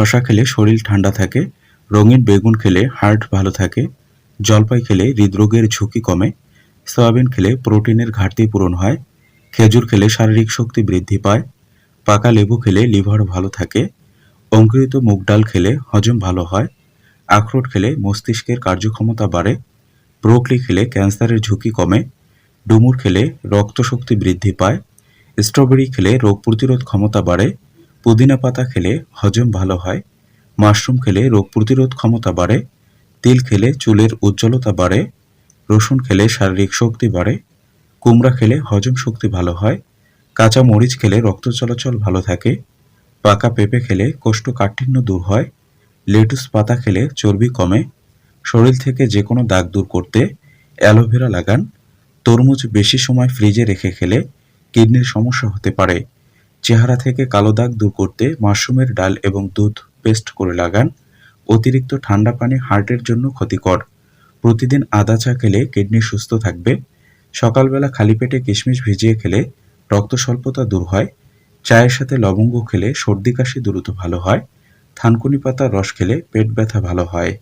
শশা খেলে শরীর ঠান্ডা থাকে, রঙিন বেগুন খেলে হার্ট ভালো থাকে, জলপাই খেলে হৃদরোগের ঝুঁকি কমে, সয়াবিন খেলে প্রোটিনের ঘাটতি পূরণ হয়, খেজুর খেলে শারীরিক শক্তি বৃদ্ধি পায়, পাকা লেবু খেলে লিভার ভালো থাকে, অঙ্কুরিত মুগ ডাল খেলে হজম ভালো হয়, আখরোট খেলে মস্তিষ্কের কার্যক্ষমতা বাড়ে, ব্রোকলি খেলে ক্যান্সারের ঝুঁকি কমে, ডুমুর খেলে রক্তশক্তি বৃদ্ধি পায়, স্ট্রবেরি খেলে রোগ প্রতিরোধ ক্ষমতা বাড়ে পুদিনা পাতা খেলে হজম ভালো হয়, মাশরুম খেলে রোগ প্রতিরোধ ক্ষমতা বাড়ে, তিল খেলে চুলের উজ্জ্বলতা বাড়ে, রসুন খেলে শারীরিক শক্তি বাড়ে, কুমড়া খেলে হজম শক্তি ভালো হয় কাঁচা মরিচ খেলে রক্ত চলাচল ভালো থাকে, পাকা পেঁপে খেলে কোষ্ঠকাঠিন্য দূর হয়, লেটুস পাতা খেলে চর্বি কমে, শরীর থেকে যে কোনো দাগ দূর করতে অ্যালোভেরা লাগান, তরমুজ বেশি সময় ফ্রিজে রেখে খেলে কিডনির সমস্যা হতে পারে। চেহারা থেকে কালো দাগ দূর করতে মাশরুমের ডাল এবং দুধ পেস্ট করে লাগান। অতিরিক্ত ঠান্ডা পানি হার্টের জন্য ক্ষতিকর। প্রতিদিন আদা চা খেলে কিডনি সুস্থ থাকবে। সকালবেলা খালি পেটে কিশমিশ ভিজিয়ে খেলে রক্ত স্বল্পতা দূর হয়। চায়ের সাথে লবঙ্গ খেলে সর্দি কাশি দ্রুত ভালো হয়। থানকুনি পাতার রস খেলে পেট ব্যথা ভালো হয়।